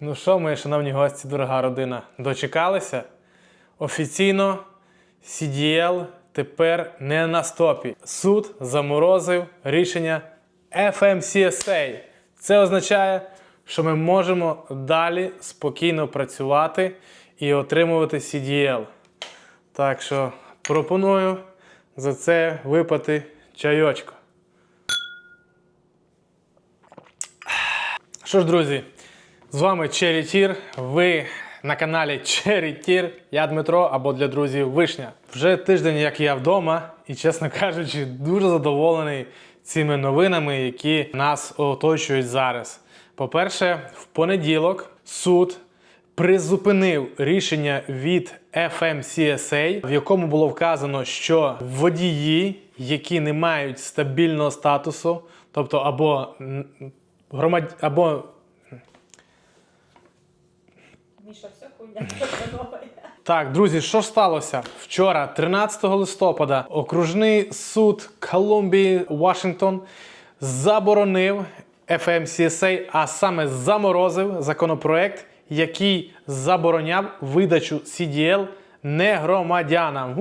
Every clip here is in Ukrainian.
Ну що, мої шановні гості, дорога родина, дочекалися? Офіційно CDL тепер не на стопі. Суд заморозив рішення FMCSA. Це означає, що ми можемо далі спокійно працювати і отримувати CDL. Так що пропоную за це випити чайочко. Що ж, друзі, з вами Tier. Ви на каналі Tier. Я Дмитро або для друзів Вишня. Вже тиждень, як я вдома, і, чесно кажучи, дуже задоволений цими новинами, які нас оточують зараз. По-перше, в понеділок суд призупинив рішення від FMCSA, в якому було вказано, що водії, які не мають стабільного статусу, тобто або громад... або Міша, все хуйня. Так, друзі, що сталося? Вчора, 13 листопада, окружний суд Колумбії Вашингтон заборонив FMCSA, а саме заморозив законопроект, який забороняв видачу CDL негромадянам.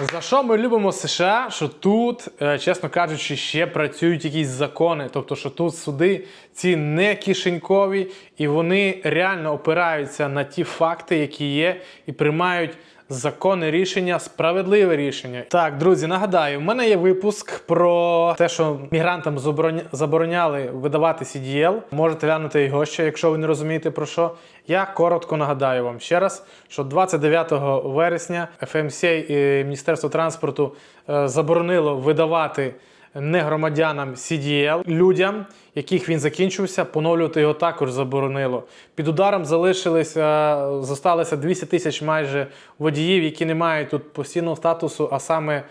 За що ми любимо США? Що тут, е, чесно кажучи, ще працюють якісь закони. Тобто, що тут суди ці не кишенькові, і вони реально опираються на ті факти, які є, і приймають законне рішення, справедливе рішення. Так, друзі, нагадаю, в мене є випуск про те, що мігрантам забороня- забороняли видавати CDL. Можете глянути його ще, якщо ви не розумієте про що. Я коротко нагадаю вам ще раз, що 29 вересня FMCA і Міністерство транспорту е, заборонило видавати негромадянам CDL людям, яких він закінчився, поновлювати його також заборонило. Під ударом залишилися, зосталося 200 тисяч майже водіїв, які не мають тут постійного статусу, а саме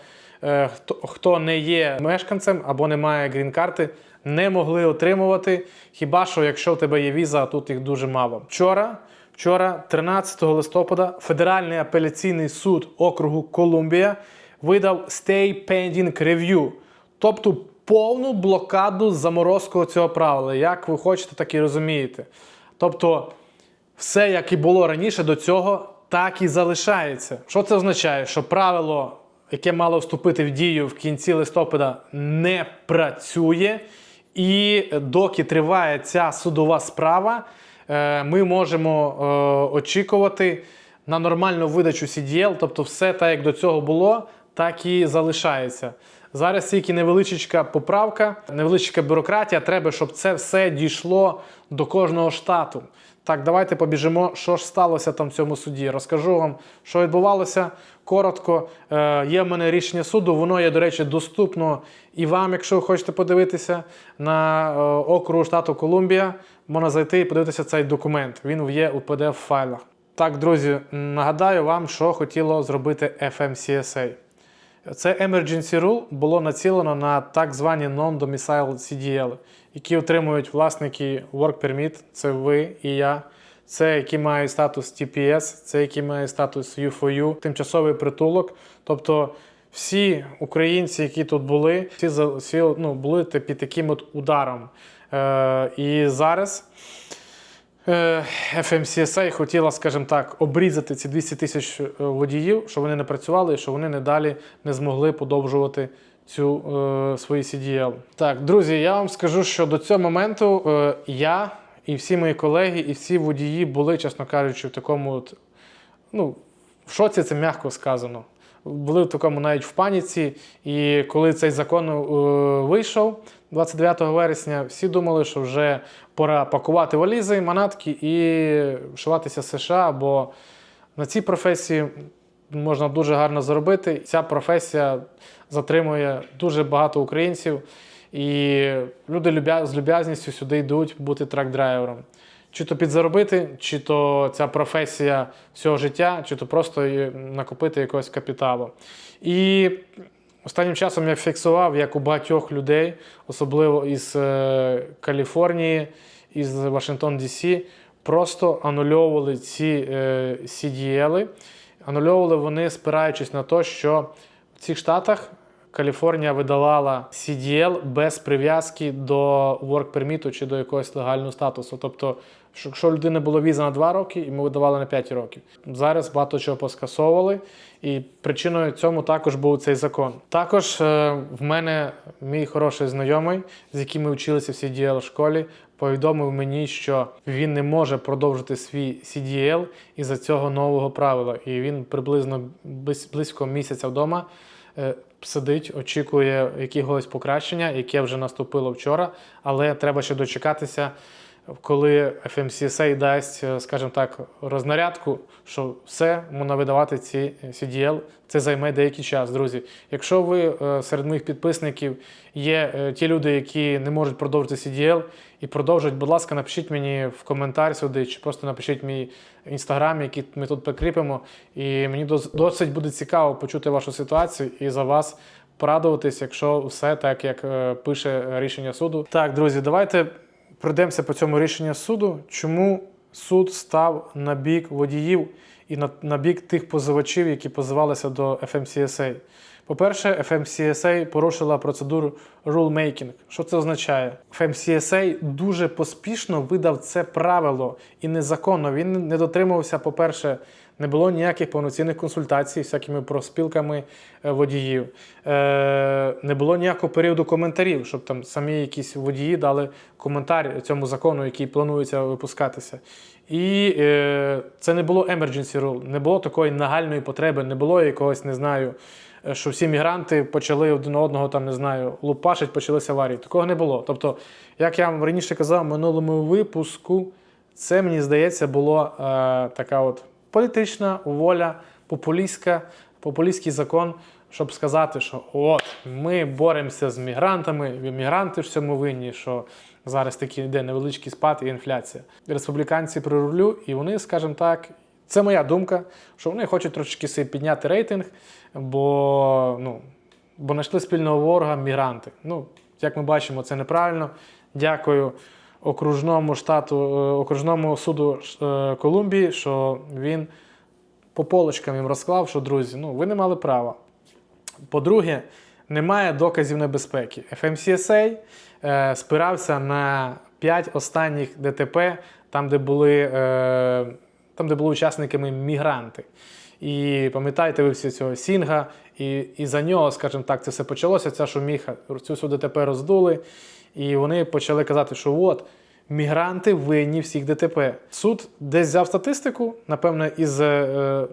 е, хто, хто не є мешканцем або не має грін-карти, не могли отримувати. Хіба що, якщо в тебе є віза, тут їх дуже мало. Вчора. Вчора, 13 листопада, Федеральний апеляційний суд округу Колумбія видав Stay Pending Review, тобто повну блокаду заморозку цього правила. Як ви хочете, так і розумієте. Тобто, все, як і було раніше до цього, так і залишається. Що це означає? Що правило, яке мало вступити в дію в кінці листопада, не працює, і доки триває ця судова справа, е, ми можемо е, очікувати на нормальну видачу CDL, тобто все так, як до цього було, так і залишається. Зараз тільки невеличка поправка, невеличка бюрократія. Треба, щоб це все дійшло до кожного штату. Так, давайте побіжимо, що ж сталося там в цьому суді. Розкажу вам, що відбувалося коротко. Е, є в мене рішення суду, воно є, до речі, доступно і вам, якщо ви хочете подивитися на е, округу штату Колумбія. Можна зайти і подивитися цей документ. Він є у pdf файлах. Так, друзі, нагадаю вам, що хотіло зробити FMCSA. Це Emergency Rule було націлено на так звані Non-Domicile CDL, які отримують власники Work Permit, це ви і я. Це які мають статус TPS, це які мають статус U4U, тимчасовий притулок. Тобто всі українці, які тут були, всі, всі ну, були під таким от ударом. Е, і зараз FMCSA хотіла, скажімо так, обрізати ці 200 тисяч е, водіїв, щоб вони не працювали і щоб вони не далі не змогли подовжувати цю е, свої CDL. Так, друзі, я вам скажу, що до цього моменту е, я і всі мої колеги, і всі водії були, чесно кажучи, в такому от, ну, в шоці це м'яко сказано. Були в такому навіть в паніці. І коли цей закон е, вийшов 29 вересня, всі думали, що вже пора пакувати валізи, манатки і шиватися США, бо на цій професії можна дуже гарно заробити. Ця професія затримує дуже багато українців, і люди з люб'язністю сюди йдуть бути трак-драйвером. Чи то підзаробити, чи то ця професія всього життя, чи то просто накопити якогось капіталу. І останнім часом я фіксував, як у багатьох людей, особливо із е, Каліфорнії, із Вашингтон DC, просто анульовували ці е, CDL. Анульовували вони, спираючись на те, що в цих штатах Каліфорнія видавала CDL без прив'язки до work permit чи до якогось легального статусу. Тобто, що- якщо людина була віза на 2 роки, і ми видавали на 5 років. Зараз багато чого поскасовували, і причиною цьому також був цей закон. Також е, в мене мій хороший знайомий, з яким ми вчилися в CDL в школі, повідомив мені, що він не може продовжити свій CDL із-за цього нового правила. І він приблизно близько місяця вдома е, сидить, очікує якогось покращення, яке вже наступило вчора, але треба ще дочекатися. Коли FMCSA дасть, е, скажімо так, рознарядку, що все можна видавати ці CDL, це займе деякий час, друзі. Якщо ви е, серед моїх підписників є е, ті люди, які не можуть продовжити CDL і продовжують, будь ласка, напишіть мені в коментар сюди, чи просто напишіть мій інстаграм, який ми тут прикріпимо. І мені досить буде цікаво почути вашу ситуацію і за вас порадуватись, якщо все так, як е, пише рішення суду. Так, друзі, давайте пройдемося по цьому рішенню суду. Чому суд став на бік водіїв і на, на бік тих позивачів, які позивалися до FMCSA? По-перше, FMCSA порушила процедуру rulemaking. Що це означає? FMCSA дуже поспішно видав це правило і незаконно. Він не дотримувався, по-перше, не було ніяких повноцінних консультацій всякими проспілками е, водіїв. Е, не було ніякого періоду коментарів, щоб там самі якісь водії дали коментар цьому закону, який планується випускатися. І е, це не було emergency rule, не було такої нагальної потреби, не було якогось, не знаю, що всі мігранти почали один одного там, не знаю, лупашить, почалися аварії. Такого не було. Тобто, як я вам раніше казав в минулому випуску, це мені здається було е, така от політична воля, популістська, популістський закон, щоб сказати, що от ми боремося з мігрантами, мігранти в цьому винні, що зараз такий йде невеличкий спад і інфляція. Республіканці при рулю, і вони, скажімо так, це моя думка, що вони хочуть трошечки собі підняти рейтинг, бо ну, бо знайшли спільного ворога мігранти. Ну, як ми бачимо, це неправильно. Дякую окружному штату, е, окружному суду е, Колумбії, що він по полочкам їм розклав, що друзі, ну ви не мали права. По-друге, немає доказів небезпеки. FMCSA е, спирався на 5 останніх ДТП, там, де були, е, там, де були учасниками мігранти. І пам'ятаєте ви всі цього Сінга, і, і за нього, скажімо так, це все почалося. Ця шуміха, цю всю ДТП роздули, і вони почали казати, що от. Мігранти винні всіх ДТП. Суд десь взяв статистику, напевно, із е,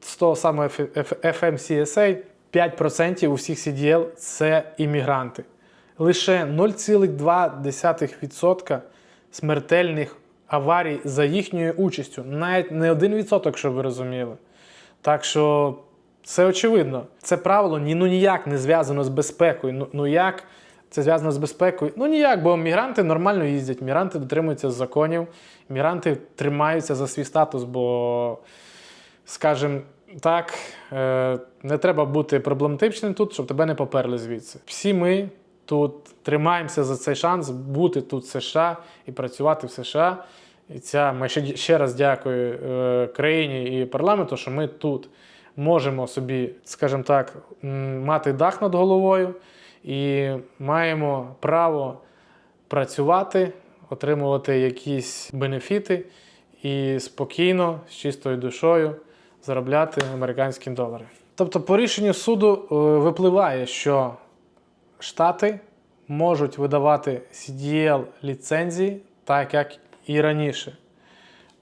з того F- FMCSA 5% усіх CDL – це іммігранти. Лише 0,2% смертельних аварій за їхньою участю. Навіть не 1%, щоб ви розуміли. Так що це очевидно. Це правило ну ніяк не зв'язано з безпекою. Ну, ну як це зв'язано з безпекою? Ну ніяк, бо мігранти нормально їздять, мігранти дотримуються законів, мігранти тримаються за свій статус, бо, скажімо так, е, не треба бути проблематичним тут, щоб тебе не поперли звідси. Всі ми тут тримаємося за цей шанс бути тут в США і працювати в США. І ця ми ще, ще раз дякую е, країні і парламенту, що ми тут можемо собі, скажімо так, мати дах над головою і маємо право працювати, отримувати якісь бенефіти і спокійно, з чистою душою заробляти американські долари. Тобто, по рішенню суду е, випливає, що Штати можуть видавати CDL ліцензії так, як і раніше.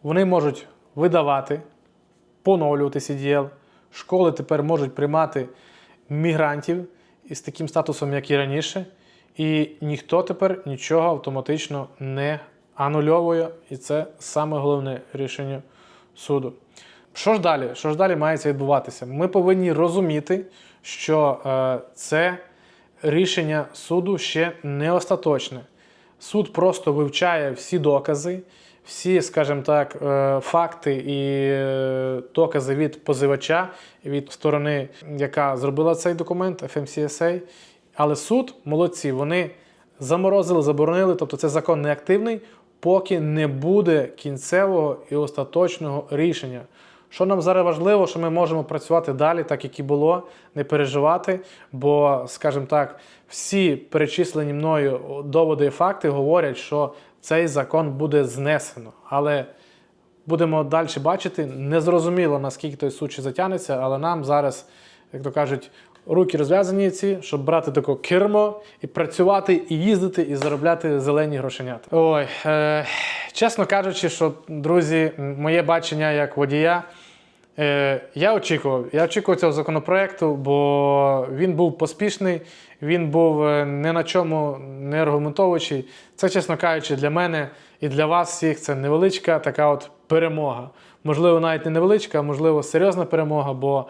Вони можуть видавати, поновлювати CDL. Школи тепер можуть приймати мігрантів із таким статусом, як і раніше. І ніхто тепер нічого автоматично не анульовує. І це саме головне рішення суду. Що ж далі? Що ж далі мається відбуватися? Ми повинні розуміти, що е, це рішення суду ще не остаточне. Суд просто вивчає всі докази, всі, скажімо так, е, факти і е, докази від позивача, від сторони, яка зробила цей документ, FMCSA. Але суд, молодці, вони заморозили, заборонили, тобто це закон неактивний, поки не буде кінцевого і остаточного рішення. Що нам зараз важливо, що ми можемо працювати далі, так як і було, не переживати, бо, скажімо так, всі перечислені мною доводи і факти говорять, що цей закон буде знесено. Але будемо далі бачити. Незрозуміло, наскільки той суд затягнеться, але нам зараз, як то кажуть, руки розв'язані ці, щоб брати таке кермо і працювати, і їздити, і заробляти зелені грошенята. Ой, е, чесно кажучи, що, друзі, моє бачення як водія. Е, я очікував. Я очікував цього законопроекту, бо він був поспішний, він був не на чому не аргументовуючий. Це, чесно кажучи, для мене і для вас всіх це невеличка така от перемога. Можливо, навіть не невеличка, а можливо, серйозна перемога, бо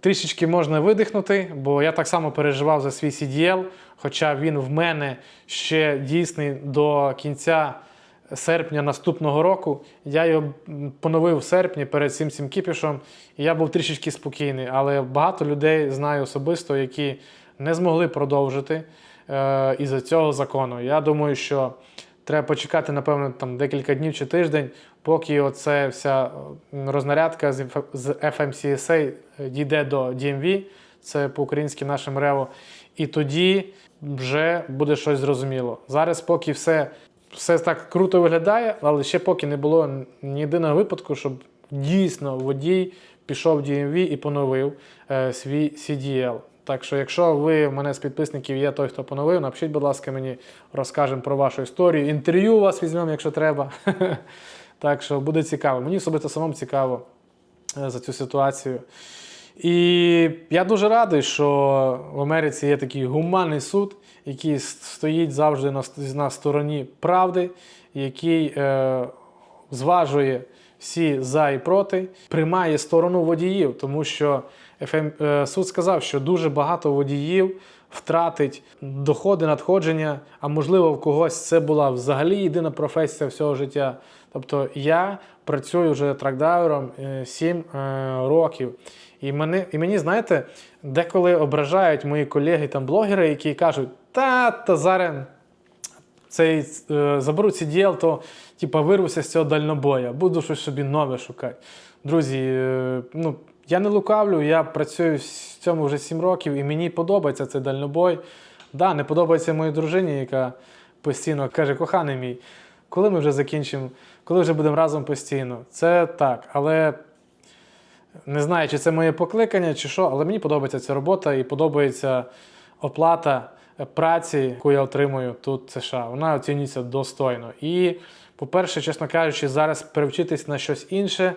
трішечки можна видихнути, бо я так само переживав за свій CDL, хоча він в мене ще дійсний до кінця серпня наступного року. Я його поновив в серпні перед цим цим кіпішем, і я був трішечки спокійний. Але багато людей знаю особисто, які не змогли продовжити е, із-за цього закону. Я думаю, що треба почекати, напевно, там декілька днів чи тиждень, поки оце вся рознарядка з FMCSA дійде до DMV, це по-українськи наше МРЕВО, і тоді вже буде щось зрозуміло. Зараз, поки все все так круто виглядає, але ще поки не було ні єдиного випадку, щоб дійсно водій пішов в DMV і поновив е, свій CDL. Так що, якщо ви в мене з підписників є той, хто поновив, напишіть, будь ласка, мені розкажемо про вашу історію. Інтерв'ю у вас візьмемо, якщо треба. Так що буде цікаво. Мені особисто самому цікаво е, за цю ситуацію. І я дуже радий, що в Америці є такий гуманний суд, який стоїть завжди на, на стороні правди, який е, зважує всі за і проти, приймає сторону водіїв, тому що ФМ, е, суд сказав, що дуже багато водіїв втратить доходи, надходження, а можливо, в когось це була взагалі єдина професія всього життя. Тобто я працюю вже тракдрайвером 7 років. І, мене, і мені, знаєте, деколи ображають мої колеги там блогери, які кажуть, та, та зараз цей е, заберу ці діл, то типа вирвуся з цього дальнобоя, буду щось собі нове шукати. Друзі, е, ну я не лукавлю, я працюю в цьому вже 7 років, і мені подобається цей дальнобой. Да, не подобається моїй дружині, яка постійно каже, коханий мій, коли ми вже закінчимо, коли вже будемо разом постійно. Це так, але не знаю, чи це моє покликання, чи що, але мені подобається ця робота і подобається оплата е, праці, яку я отримую тут в США. Вона оцінюється достойно. І, по-перше, чесно кажучи, зараз перевчитись на щось інше.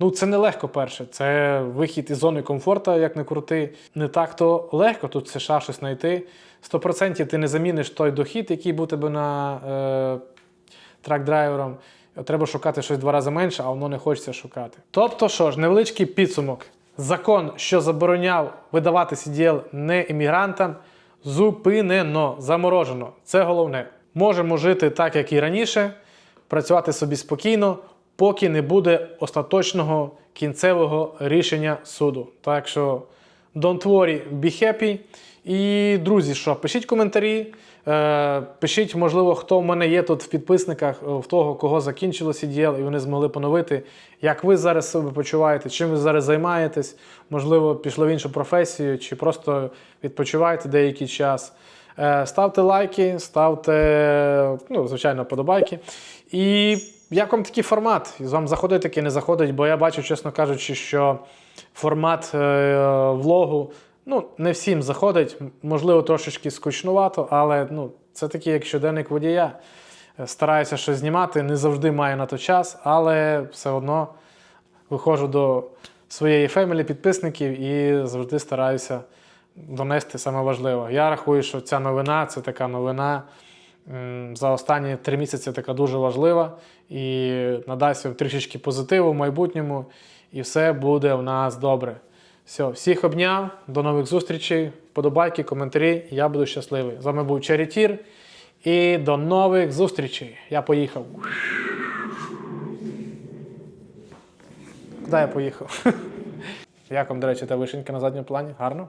Ну, це не легко перше. Це вихід із зони комфорту, як не крути. Не так то легко тут в США щось знайти. 100% ти не заміниш той дохід, який був тебе на е, трак-драйвером. Треба шукати щось два рази менше, а воно не хочеться шукати. Тобто, що ж, невеличкий підсумок. Закон, що забороняв видавати CDL не іммігрантам, зупинено, заморожено. Це головне. Можемо жити так, як і раніше, працювати собі спокійно, поки не буде остаточного кінцевого рішення суду. Так що don't worry, be happy. І, друзі, що, пишіть коментарі, е, пишіть, можливо, хто в мене є тут в підписниках, е, в того, кого закінчило CDL, і вони змогли поновити. Як ви зараз себе почуваєте, чим ви зараз займаєтесь, можливо, пішли в іншу професію, чи просто відпочиваєте деякий час. Е, Ставте лайки, ставте, ну, звичайно, подобайки. І як вам такий формат? Вам заходить таки, не заходить, бо я бачу, чесно кажучи, що формат е, влогу ну, не всім заходить, можливо, трошечки скучнувато, але ну, це такий як щоденник водія. Е, Стараюся щось знімати, не завжди маю на то час, але все одно виходжу до своєї фемілі підписників і завжди стараюся донести саме важливе. Я рахую, що ця новина це така новина за останні три місяці така дуже важлива і надасть вам трішечки позитиву в майбутньому, і все буде у нас добре. Все, всіх обняв, до нових зустрічей, подобайки, коментарі. Я буду щасливий. З вами був Черетір. І до нових зустрічей. Я поїхав. Куди я поїхав? Як вам, до речі, та вишенька на задньому плані? Гарно?